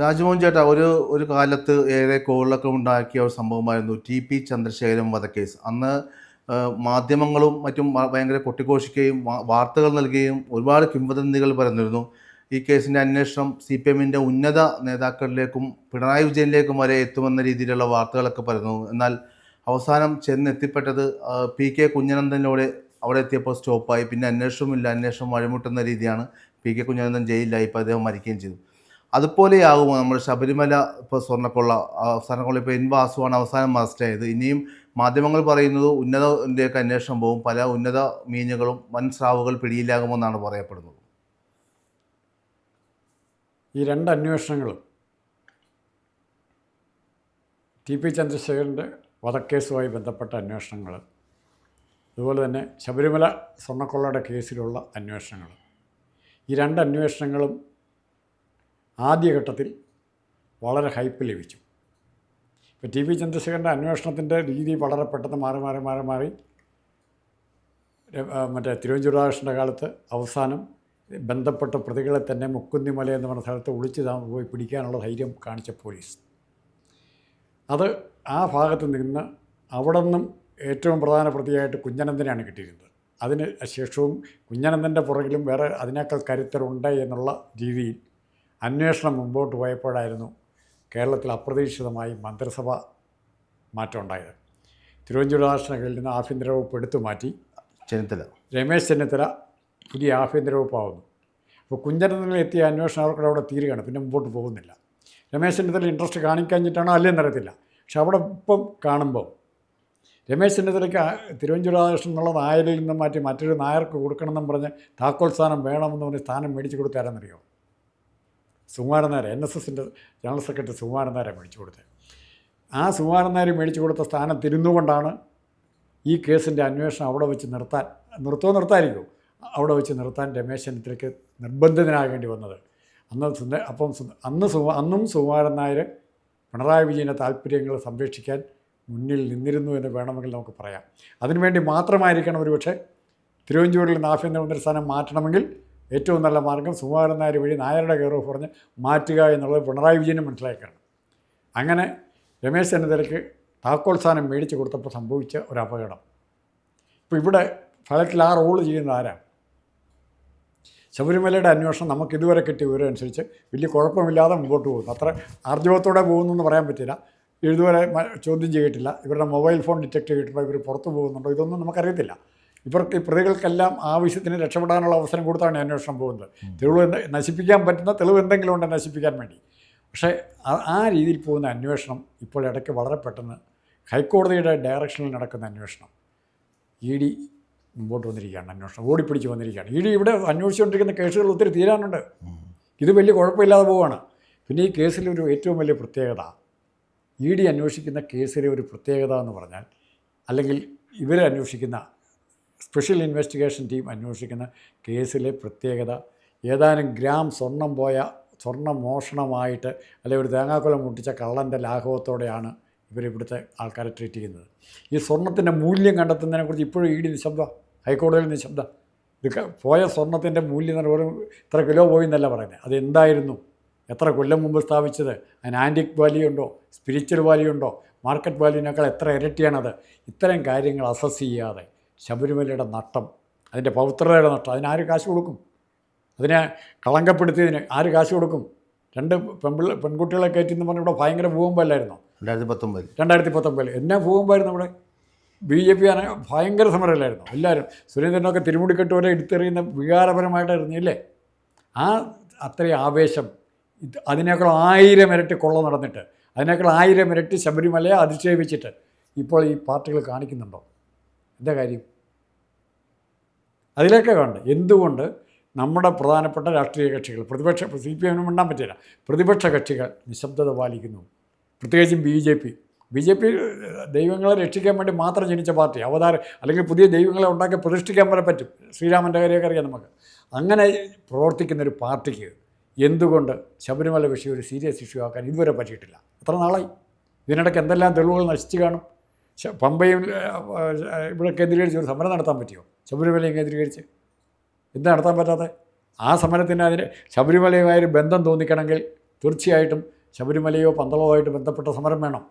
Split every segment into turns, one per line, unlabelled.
രാജ്മോഹൻ ചേട്ടാ ഒരു ഒരു കാലത്ത് ഏറെ കോളിലൊക്കെ ഉണ്ടാക്കിയ ഒരു സംഭവമായിരുന്നു ടി പി ചന്ദ്രശേഖരൻ വധക്കേസ്. അന്ന് മാധ്യമങ്ങളും മറ്റും ഭയങ്കര കൊട്ടിഘോഷിക്കുകയും വാർത്തകൾ നൽകുകയും ഒരുപാട് കിംവദന്തികൾ പറഞ്ഞിരുന്നു ഈ കേസിന്റെ അന്വേഷണം സി പി എമ്മിന്റെ ഉന്നത നേതാക്കളിലേക്കും പിണറായി വിജയനിലേക്കും വരെ എത്തുമെന്ന രീതിയിലുള്ള വാർത്തകളൊക്കെ പറഞ്ഞു എന്നാൽ അവസാനം ചെന്നെത്തിപ്പെട്ടത് പി കെ കുഞ്ഞനന്ദനിലൂടെ അവിടെ എത്തിയപ്പോൾ സ്റ്റോപ്പായി. പിന്നെ അന്വേഷണമില്ല അന്വേഷണം വഴിമുട്ടുന്ന രീതിയാണ് പി കെ കുഞ്ഞനന്ദൻ ജയിലിലായി. ഇപ്പോൾ അദ്ദേഹം മരിക്കുകയും ചെയ്തു. അതുപോലെയാകുമോ നമ്മൾ ശബരിമല ഇപ്പോൾ സ്വർണക്കൊള്ള അവസാന കൊള്ള ഇപ്പോൾ എൻ വാസുവാണ് അവസാനം അറസ്റ്റായത് ഇനിയും മാധ്യമങ്ങൾ പറയുന്നത് ഉന്നതത്തിലേക്ക് അന്വേഷണം പോകും. പല ഉന്നത മീനുകളും വൻ സ്രാവുകൾ പിടിയിലാകുമെന്നാണ് പറയപ്പെടുന്നത്.
ഈ രണ്ട് അന്വേഷണങ്ങളും ടി പി ചന്ദ്രശേഖരന്റെ വധക്കേസുമായി ബന്ധപ്പെട്ട അന്വേഷണങ്ങൾ അതുപോലെ തന്നെ ശബരിമല സ്വർണക്കൊള്ളയുടെ കേസിലുള്ള അന്വേഷണങ്ങൾ. ഈ രണ്ട് അന്വേഷണങ്ങളും ആദ്യഘട്ടത്തിൽ വളരെ ഹൈപ്പ് ലഭിച്ചു. ഇപ്പോൾ ടി വി ചന്ദ്രശേഖരന്റെ അന്വേഷണത്തിന്റെ രീതി വളരെ പെട്ടെന്ന് മാറി മാറി മാറി മാറി. മറ്റേ തിരുവഞ്ചൂരാകൃഷ്ണന്റെ കാലത്ത് അവസാനം ബന്ധപ്പെട്ട പ്രതികളെ തന്നെ മുക്കുന്നിമല എന്ന് പറഞ്ഞ സ്ഥലത്ത് ഒളിച്ച് പോയി പിടിക്കാനുള്ള ധൈര്യം കാണിച്ച പോലീസ്. അത് ആ ഭാഗത്ത് നിന്ന് അവിടെ നിന്നും ഏറ്റവും പ്രധാന പ്രതിയായിട്ട് കുഞ്ഞനന്ദനെയാണ് കിട്ടിയിരുന്നത്. അതിന് ശേഷവും കുഞ്ഞനന്ദന്റെ പുറകിലും വേറെ അതിനേക്കാൾ കരുത്തരുണ്ട് എന്നുള്ള രീതിയിൽ അന്വേഷണം മുമ്പോട്ട് പോയപ്പോഴായിരുന്നു കേരളത്തിൽ അപ്രതീക്ഷിതമായി മന്ത്രിസഭ മാറ്റം ഉണ്ടായത് തിരുവഞ്ചൂരാകൃഷ്ണ കയ്യിൽ നിന്ന് ആഭ്യന്തര വകുപ്പ് എടുത്തു മാറ്റി.
ചെന്നിത്തല.
രമേശ് ചെന്നിത്തല പുതിയ ആഭ്യന്തര വകുപ്പാവുന്നു. അപ്പോൾ കുഞ്ഞനന്ദനിൽ എത്തിയ അന്വേഷണം അവർക്കൂടെ അവിടെ തീരുകയാണ്. പിന്നെ മുമ്പോട്ട് പോകുന്നില്ല. രമേശ് ചെന്നിത്തല ഇൻട്രസ്റ്റ് കാണിക്കാഞ്ഞിട്ടാണോ അല്ലെന്ന് അറിയത്തില്ല. പക്ഷെ അവിടെ ഇപ്പം കാണുമ്പോൾ രമേശ് ചെന്നിത്തലയ്ക്ക് തിരുവഞ്ചൂർ രാധാകൃഷ്ണൻ എന്നുള്ള നായരിൽ നിന്ന് മാറ്റി മറ്റൊരു നായർക്ക് കൊടുക്കണമെന്നും പറഞ്ഞ് താക്കോൽ സ്ഥാനം വേണമെന്ന് പറഞ്ഞ് സ്ഥാനം മേടിച്ച് കൊടുത്താരെന്നറിയോ സുകുമാരൻ നായർ എൻ എസ് എസിന്റെ ജനറൽ സെക്രട്ടറി സുകുമാരൻ നായരെ മേടിച്ചു കൊടുത്തത്. ആ സുകുമാരൻ നായർ മേടിച്ചു കൊടുത്ത സ്ഥാനം തിരുന്നുകൊണ്ടാണ് ഈ കേസിന്റെ അന്വേഷണം അവിടെ വെച്ച് നിർത്താൻ നിർത്തോ നിർത്തായിരിക്കും അവിടെ വെച്ച് നിർത്താൻ രമേശ് ചെന്നിത്തലയ്ക്ക് നിർബന്ധിതനാകേണ്ടി വന്നത്. അന്ന് സുന്ദ അപ്പം അന്ന് സു അന്നും സുകുമാരൻ നായർ പിണറായി വിജയന്റെ താല്പര്യങ്ങൾ സംരക്ഷിക്കാൻ മുന്നിൽ നിന്നിരുന്നു എന്ന് വേണമെങ്കിൽ നമുക്ക് പറയാം. അതിനുവേണ്ടി മാത്രമായിരിക്കണം ഒരുപക്ഷെ തിരുവഞ്ചൂരിൽ നിന്ന് ആഭ്യന്തര മന്ത്രി സ്ഥാനം മാറ്റണമെങ്കിൽ ഏറ്റവും നല്ല മാർഗം സുകുമാരൻ നായർ വഴി നായരുടെ കയറ് പറഞ്ഞ് മാറ്റുക എന്നുള്ളത് പിണറായി വിജയനും മനസ്സിലാക്കാണ് അങ്ങനെ രമേശ് ചെന്നിത്തലയ്ക്ക് താക്കോൽ സ്ഥാനം മേടിച്ച് കൊടുത്തപ്പോൾ സംഭവിച്ച ഒരു അപകടം. ഇപ്പോൾ ഇവിടെ ഫലത്തിൽ ആ റോൾ ചെയ്യുന്നത് ആരാണ് ശബരിമലയുടെ അന്വേഷണം നമുക്ക് ഇതുവരെ കിട്ടിയ വിവരം അനുസരിച്ച് വലിയ കുഴപ്പമില്ലാതെ മുമ്പോട്ട് പോകുന്നു. അത്ര ആർജവത്തോടെ പോകുന്നു എന്ന് പറയാൻ പറ്റില്ല. ഇതുവരെ ചോദ്യം ചെയ്തിട്ടില്ല. ഇവരുടെ മൊബൈൽ ഫോൺ ഡിറ്റക്ട് ചെയ്തിട്ടുണ്ടോ? ഇവർ പുറത്തു പോകുന്നുണ്ടോ? ഇതൊന്നും നമുക്കറിയത്തില്ല. ഇവർക്ക് ഈ പ്രതികൾക്കെല്ലാം ആവശ്യത്തിന് രക്ഷപ്പെടാനുള്ള അവസരം കൊടുത്താണ് അന്വേഷണം പോകുന്നത്. തെളിവ് നശിപ്പിക്കാൻ പറ്റുന്ന തെളിവ് എന്തെങ്കിലും ഉണ്ട് നശിപ്പിക്കാൻ വേണ്ടി. പക്ഷേ ആ- ആ രീതിയിൽ പോകുന്ന അന്വേഷണം ഇപ്പോൾ ഇടയ്ക്ക് വളരെ പെട്ടെന്ന് ഹൈക്കോടതിയുടെ ഡയറക്ഷനിൽ നടക്കുന്ന അന്വേഷണം. ഇ ഡി മുമ്പോട്ട് വന്നിരിക്കുകയാണ് അന്വേഷണം ഓടിപ്പിടിച്ച് വന്നിരിക്കുകയാണ്. ഇ ഡി ഇവിടെ അന്വേഷിച്ചുകൊണ്ടിരിക്കുന്ന കേസുകൾ ഒത്തിരി തീരാനുണ്ട്. ഇത് വലിയ കുഴപ്പമില്ലാതെ പോവാണ്. പിന്നെ ഈ കേസിലൊരു ഏറ്റവും വലിയ പ്രത്യേകത ഇ ഡി അന്വേഷിക്കുന്ന കേസിലെ ഒരു പ്രത്യേകത എന്ന് പറഞ്ഞാൽ അല്ലെങ്കിൽ ഇവരെ അന്വേഷിക്കുന്ന സ്പെഷ്യൽ ഇൻവെസ്റ്റിഗേഷൻ ടീം അന്വേഷിക്കുന്ന കേസിലെ പ്രത്യേകത. ഏതാനും ഗ്രാം സ്വർണം പോയ സ്വർണ മോഷണമായിട്ട് അല്ലെങ്കിൽ ഒരു തേങ്ങാക്കൊലം മുട്ടിച്ച കള്ളന്റെ ലാഘവത്തോടെയാണ് ഇവരിവിടുത്തെ ആൾക്കാരെ ട്രീറ്റ് ചെയ്യുന്നത്. ഈ സ്വർണത്തിന്റെ മൂല്യം കണ്ടെത്തുന്നതിനെക്കുറിച്ച് ഇപ്പോഴും ഇ ഡി നിശബ്ദ ഹൈക്കോടതിയിൽ നിശബ്ദ. ഇത് പോയ സ്വർണത്തിന്റെ മൂല്യം എന്ന് ഇത്ര കിലോ പോയി എന്നല്ല പറയുന്നത്. അത് എന്തായിരുന്നു? എത്ര കൊല്ലം മുമ്പ് സ്ഥാപിച്ചത്? അതിന് ആന്റിക് വാല്യൂ ഉണ്ടോ? സ്പിരിച്വൽ വാല്യൂ ഉണ്ടോ? മാർക്കറ്റ് വാല്യൂവിനേക്കാൾ എത്ര ഇരട്ടിയാണത്? ഇത്തരം കാര്യങ്ങൾ അസസ് ചെയ്യാതെ ശബരിമലയുടെ നട്ടം അതിന്റെ പവിത്രതയുടെ നട്ടം ആര് കാശ് കൊടുക്കും? അതിനെ കളങ്കപ്പെടുത്തിയതിന് ആര് കാശ് കൊടുക്കും? രണ്ട് പെൺപിള്ള പെൺകുട്ടികളെ കയറ്റിയെന്ന് പറഞ്ഞാൽ ഇവിടെ ഭയങ്കര ഭൂകമ്പല്ലായിരുന്നു
രണ്ടായിരത്തി പത്തൊമ്പതിൽ
രണ്ടായിരത്തി പത്തൊമ്പതിൽ എന്നാ ഭൂകമ്പായിരുന്നു ഇവിടെ ബി ജെ പി ആണ് ഭയങ്കര സമരമല്ലായിരുന്നു? എല്ലാവരും സുരേന്ദ്രനൊക്കെ തിരുമുടിക്കെട്ട് വരെ എടുത്തെറിയുന്ന വികാരപരമായിട്ട് എറിഞ്ഞില്ലേ ആ അത്രയും ആവേശം ഇത് അതിനേക്കാൾ ആയിരം ഇരട്ടി കൊള്ള നടന്നിട്ട് അതിനേക്കാൾ ആയിരം ഇരട്ടി ശബരിമലയെ അധിക്ഷേപിച്ചിട്ട് ഇപ്പോൾ ഈ പാർട്ടികൾ കാണിക്കുന്നുണ്ടോ? എന്താ കാര്യം? അതിലൊക്കെ കണ്ട് എന്തുകൊണ്ട് നമ്മുടെ പ്രധാനപ്പെട്ട രാഷ്ട്രീയ കക്ഷികൾ പ്രതിപക്ഷ സി പി എമ്മിനും മിണ്ടാൻ പറ്റില്ല. പ്രതിപക്ഷ കക്ഷികൾ നിശബ്ദത പാലിക്കുന്നു. പ്രത്യേകിച്ചും B J P. B J P ദൈവങ്ങളെ രക്ഷിക്കാൻ വേണ്ടി മാത്രം ജനിച്ച പാർട്ടി. അവതാര അല്ലെങ്കിൽ പുതിയ ദൈവങ്ങളെ ഉണ്ടാക്കി പ്രതിഷ്ഠിക്കാൻ വരെ പറ്റും. ശ്രീരാമന്റെ കാര്യമൊക്കെ അറിയാം നമുക്ക്. അങ്ങനെ പ്രവർത്തിക്കുന്ന ഒരു പാർട്ടിക്ക് എന്തുകൊണ്ട് ശബരിമല വിഷയം ഒരു സീരിയസ് ഇഷ്യൂ ആക്കാൻ ഇതുവരെ പറ്റിയിട്ടില്ല? എത്ര നാളായി? ഇതിനിടയ്ക്ക് എന്തെല്ലാം തെളിവുകൾ നശിച്ചു കാണും? പമ്പയും ഇവിടെ കേന്ദ്രീകരിച്ച് ഒരു സമരം നടത്താൻ പറ്റിയോ? ശബരിമലയും കേന്ദ്രീകരിച്ച്. ഇന്ന് നടത്താൻ പറ്റാത്ത? ആ സമരത്തിന് അതിന് ശബരിമലയുമായൊരു ബന്ധം തോന്നിക്കണമെങ്കിൽ തീർച്ചയായിട്ടും ശബരിമലയോ പന്തളോ ആയിട്ട് ബന്ധപ്പെട്ട സമരം വേണം.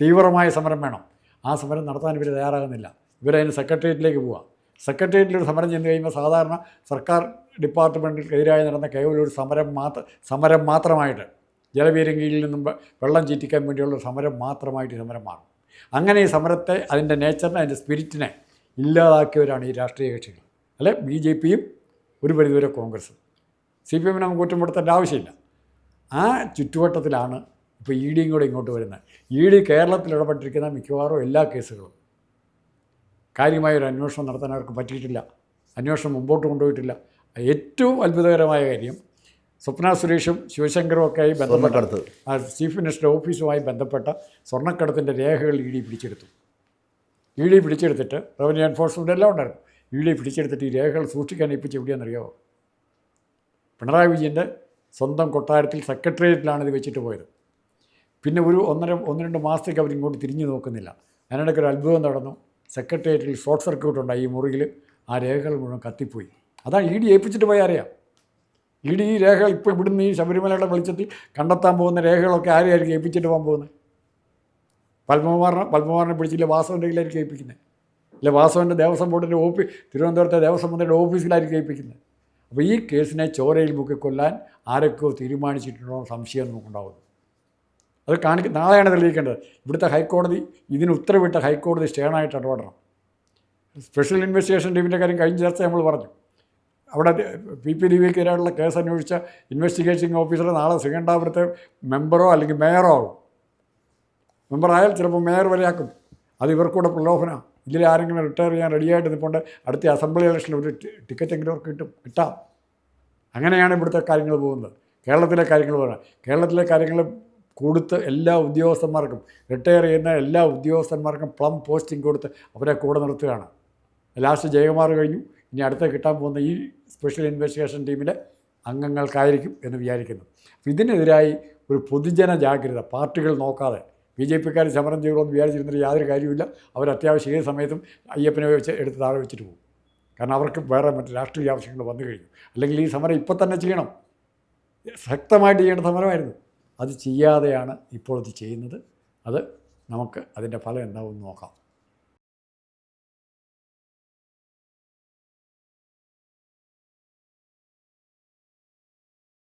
തീവ്രമായ സമരം വേണം. ആ സമരം നടത്താൻ ഇവർ തയ്യാറാകുന്നില്ല. ഇവരതിന് സെക്രട്ടേറിയറ്റിലേക്ക് പോവുക സെക്രട്ടേറിയറ്റിൽ ഒരു സമരം ചെന്ന് കഴിയുമ്പോൾ സാധാരണ സർക്കാർ ഡിപ്പാർട്ട്മെന്റിനെതിരായി നടന്ന കേവലം ഒരു സമരം മാത്രം സമരം മാത്രമായിട്ട് ജലപീരങ്കിയിൽ നിന്നും വെള്ളം ചീറ്റിക്കാൻ വേണ്ടിയുള്ള സമരം മാത്രമായിട്ട് സമരം മാറും. അങ്ങനെ ഈ സമരത്തെ അതിന്റെ നേച്ചറിനെ അതിന്റെ സ്പിരിറ്റിനെ ഇല്ലാതാക്കിയവരാണ് ഈ രാഷ്ട്രീയ കക്ഷികൾ. അല്ലെ? ബി ജെ പിയും ഒരു പരിധിവരെ കോൺഗ്രസും. സി പി എമ്മിനെ നമുക്ക് കുറ്റപ്പെടുത്തേണ്ട ആവശ്യമില്ല. ആ ചുറ്റുവട്ടത്തിലാണ് ഇപ്പോൾ ഇ ഡിയും കൂടെ ഇങ്ങോട്ട് വരുന്നത്. ഇ ഡി കേരളത്തിൽ ഇടപെട്ടിരിക്കുന്ന മിക്കവാറും എല്ലാ കേസുകളും. കാര്യമായ ഒരു അന്വേഷണം നടത്താൻ അവർക്ക് പറ്റിയിട്ടില്ല. അന്വേഷണം മുമ്പോട്ട് കൊണ്ടുപോയിട്ടില്ല. ഏറ്റവും അത്ഭുതകരമായ കാര്യം സ്വപ്ന സുരേഷും ശിവശങ്കറും ഒക്കെ ബന്ധപ്പെട്ട ചീഫ് മിനിസ്റ്ററുടെ ഓഫീസുമായി ബന്ധപ്പെട്ട സ്വർണക്കടത്തിന്റെ രേഖകൾ ഇ ഡി പിടിച്ചെടുത്തു. ഇ ഡി പിടിച്ചെടുത്തിട്ട് റവന്യൂ എൻഫോഴ്സ്മെന്റ് എല്ലാം ഉണ്ടായിരുന്നു. ഇ ഡി പിടിച്ചെടുത്തിട്ട് ഈ രേഖകൾ സൂക്ഷിക്കാൻ ഏൽപ്പിച്ച് എവിടെയാണെന്നറിയാമോ പിണറായി വിജയന്റെ സ്വന്തം കൊട്ടാരത്തിൽ സെക്രട്ടേറിയറ്റിലാണ് ഇത് വെച്ചിട്ട് പോയത്. പിന്നെ ഒരു ഒന്നര ഒന്ന് രണ്ട് മാസത്തേക്ക് അവരിങ്ങോട്ട് തിരിഞ്ഞു നോക്കുന്നില്ല. അതിനിടയ്ക്ക് ഒരു അത്ഭുതം നടന്നു. സെക്രട്ടേറിയറ്റിൽ ഷോർട്ട് സർക്യൂട്ട് ഉണ്ടായി ഈ മുറിയിൽ. ആ രേഖകൾ മുഴുവൻ കത്തിപ്പോയി. അതാണ് ഇ ഡി ഏൽപ്പിച്ചിട്ട് പോയി അറിയാം ഇ ഡി ഈ രേഖകൾ ഇപ്പോൾ ഇവിടുന്ന് ഈ ശബരിമലയുടെ വെളിച്ചത്തിൽ കണ്ടെത്താൻ പോകുന്ന രേഖകളൊക്കെ ആരെയായിരിക്കും ഏൽപ്പിച്ചിട്ട് പോകാൻ പോകുന്നത്? പത്മകുമാറിനെ പത്മകുമാറിനെ പിടിച്ചില്ല വാസവന്റെ കയ്യിലായിരിക്കും ഏൽപ്പിക്കുന്നത് ഇല്ല വാസവന്റെ ദേവസ്വം ബോർഡിന്റെ ഓഫീസ് തിരുവനന്തപുരത്തെ ദേവസ്വം മന്ത്രിയുടെ ഓഫീസിലായിരിക്കും ഏൽപ്പിക്കുന്നത് അപ്പോൾ ഈ കേസിനെ ചോരയിൽ മുക്കി കൊല്ലാൻ ആരൊക്കെയോ തീരുമാനിച്ചിട്ടുണ്ടോ സംശയം നമുക്കുണ്ടാകുന്നു അത് കാണിക്ക നാളെയാണ് തെളിയിക്കേണ്ടത്. ഇവിടുത്തെ ഹൈക്കോടതി ഇതിന് ഉത്തരവിട്ട ഹൈക്കോടതി സ്റ്റേണായിട്ട് ഇടപെടണം. സ്പെഷ്യൽ ഇൻവെസ്റ്റിഗേഷൻ ടീമിന്റെ കാര്യം കഴിഞ്ഞ ചർച്ച നമ്മൾ പറഞ്ഞു. അവിടെ പി പി ദിവിക്കെതിരായിട്ടുള്ള കേസ് അന്വേഷിച്ച ഇൻവെസ്റ്റിഗേറ്റിംഗ് ഓഫീസർ നാളെ ശ്രീകണ്ഠാപുരത്തെ മെമ്പറോ അല്ലെങ്കിൽ മേയറോ ആകും മെമ്പറായാൽ ചിലപ്പോൾ മേയർ വരെയാക്കും അത് ഇവർക്കൂടെ പ്രലോഭനമാണ് ഇതിൽ ആരെങ്കിലും റിട്ടയർ ചെയ്യാൻ റെഡിയായിട്ട് നിൽപ്പുണ്ട് അടുത്ത അസംബ്ലി ഇലക്ഷനിൽ ഒരു ടിക്കറ്റ് ടിക്കറ്റെങ്കിലും അവർക്ക് കിട്ടും. കിട്ടാം. അങ്ങനെയാണ് ഇവിടുത്തെ കാര്യങ്ങൾ പോകുന്നത്. കേരളത്തിലെ കാര്യങ്ങൾ പറയാം കേരളത്തിലെ കാര്യങ്ങൾ കൊടുത്ത് എല്ലാ ഉദ്യോഗസ്ഥന്മാർക്കും റിട്ടയർ ചെയ്യുന്ന എല്ലാ ഉദ്യോഗസ്ഥന്മാർക്കും പ്ലം പോസ്റ്റിംഗ് കൊടുത്ത് അവരെ കൂടെ നിർത്തുകയാണ്. ലാസ്റ്റ് ജയകുമാർ കഴിഞ്ഞു. ഇനി അടുത്ത കിട്ടാൻ പോകുന്ന ഈ സ്പെഷ്യൽ ഇൻവെസ്റ്റിഗേഷൻ ടീമിലെ അംഗങ്ങൾക്കായിരിക്കും എന്ന് വിചാരിക്കുന്നു. ഇതിനെതിരായി ഒരു പൊതുജന ജാഗ്രത പാർട്ടികൾ നോക്കാതെ ബി ജെ പിക്കാർ സമരം ചെയ്യണമെന്ന് വിചാരിച്ചിരുന്നിട്ട് യാതൊരു കാര്യമില്ല അവർ അത്യാവശ്യം ഏത് സമയത്തും അയ്യപ്പനെ വെച്ച് എടുത്ത് താഴെ വെച്ചിട്ട് പോകും. കാരണം അവർക്ക് വേറെ മറ്റ് രാഷ്ട്രീയ ആവശ്യങ്ങൾ വന്നു കഴിഞ്ഞു. അല്ലെങ്കിൽ ഈ സമരം ഇപ്പം തന്നെ ചെയ്യണം. ശക്തമായിട്ട് ചെയ്യേണ്ട സമരമായിരുന്നു. അത് ചെയ്യാതെയാണ് ഇപ്പോൾ ചെയ്യുന്നത്. അത് നമുക്ക് അതിന്റെ ഫലം എന്താവും നോക്കാം.